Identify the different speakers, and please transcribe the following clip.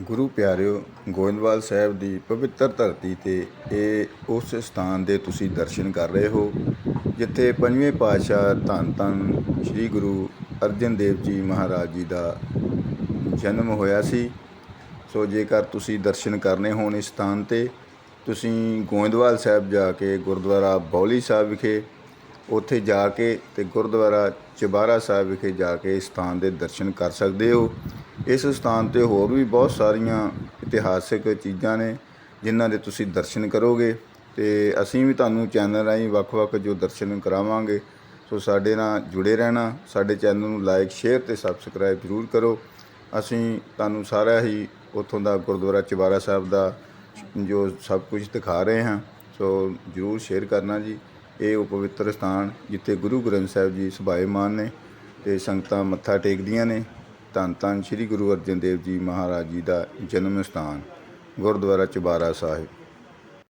Speaker 1: ਗੁਰੂ ਪਿਆਰਿਓ, ਗੋਇੰਦਵਾਲ ਸਾਹਿਬ ਦੀ ਪਵਿੱਤਰ ਧਰਤੀ ਤੇ ਇਹ ਉਸ ਸਥਾਨ ਦੇ ਤੁਸੀਂ ਦਰਸ਼ਨ ਕਰ ਰਹੇ ਹੋ, ਜਿੱਥੇ ਪੰਜਵੇਂ ਪਾਤਸ਼ਾਹ ਧੰਨ ਧੰਨ ਸ੍ਰੀ ਗੁਰੂ ਅਰਜਨ ਦੇਵ ਜੀ ਮਹਾਰਾਜ ਜੀ ਦਾ ਜਨਮ ਹੋਇਆ ਸੀ। ਸੋ ਜੇਕਰ ਤੁਸੀਂ ਦਰਸ਼ਨ ਕਰਨੇ ਹੋਣ ਇਸ ਸਥਾਨ ਤੇ, ਤੁਸੀਂ ਗੋਇੰਦਵਾਲ ਸਾਹਿਬ ਜਾ ਕੇ ਗੁਰਦੁਆਰਾ ਬੌਲੀ ਸਾਹਿਬ ਵਿਖੇ, ਉੱਥੇ ਜਾ ਕੇ ਤੇ ਗੁਰਦੁਆਰਾ ਚਬਾਰਾ ਸਾਹਿਬ ਵਿਖੇ ਜਾ ਕੇ ਇਸ ਸਥਾਨ ਦੇ ਦਰਸ਼ਨ ਕਰ ਸਕਦੇ ਹੋ। ਇਸ ਸਥਾਨ ਤੇ ਹੋਰ ਵੀ ਬਹੁਤ ਸਾਰੀਆਂ ਇਤਿਹਾਸਿਕ ਚੀਜ਼ਾਂ ਨੇ, ਜਿਨ੍ਹਾਂ ਦੇ ਤੁਸੀਂ ਦਰਸ਼ਨ ਕਰੋਗੇ ਤੇ ਅਸੀਂ ਵੀ ਤੁਹਾਨੂੰ ਚੈਨਲ ਰਾਹੀਂ ਵੱਖ-ਵੱਖ ਜੋ ਦਰਸ਼ਨ ਕਰਾਵਾਂਗੇ, ਸੋ ਸਾਡੇ ਨਾਲ ਜੁੜੇ ਰਹਿਣਾ, ਸਾਡੇ ਚੈਨਲ ਨੂੰ ਲਾਈਕ, ਸ਼ੇਅਰ ਤੇ ਸਬਸਕ੍ਰਾਈਬ ਜ਼ਰੂਰ ਕਰੋ। ਅਸੀਂ ਤੁਹਾਨੂੰ ਸਾਰਾ ਹੀ ਉੱਥੋਂ ਦਾ ਗੁਰਦੁਆਰਾ ਚਬਾਰਾ ਸਾਹਿਬ ਦਾ ਜੋ ਸਭ ਕੁਝ ਦਿਖਾ ਰਹੇ ਹਾਂ, ਸੋ ਜਰੂਰ ਸ਼ੇਅਰ ਕਰਨਾ ਜੀ। ਇਹ ਉਹ ਪਵਿੱਤਰ ਸਥਾਨ ਜਿੱਥੇ ਗੁਰੂ ਗ੍ਰੰਥ ਸਾਹਿਬ ਜੀ ਸੁਭਾਏਮਾਨ ਨੇ ਤੇ ਸੰਗਤਾਂ ਮੱਥਾ ਟੇਕਦੀਆਂ ਨੇ। ਧੰਨ ਧੰਨ ਸ੍ਰੀ ਗੁਰੂ ਅਰਜਨ ਦੇਵ ਜੀ ਮਹਾਰਾਜ ਜੀ ਦਾ ਜਨਮ ਸਥਾਨ ਗੁਰਦੁਆਰਾ ਚੁਬਾਰਾ ਸਾਹਿਬ।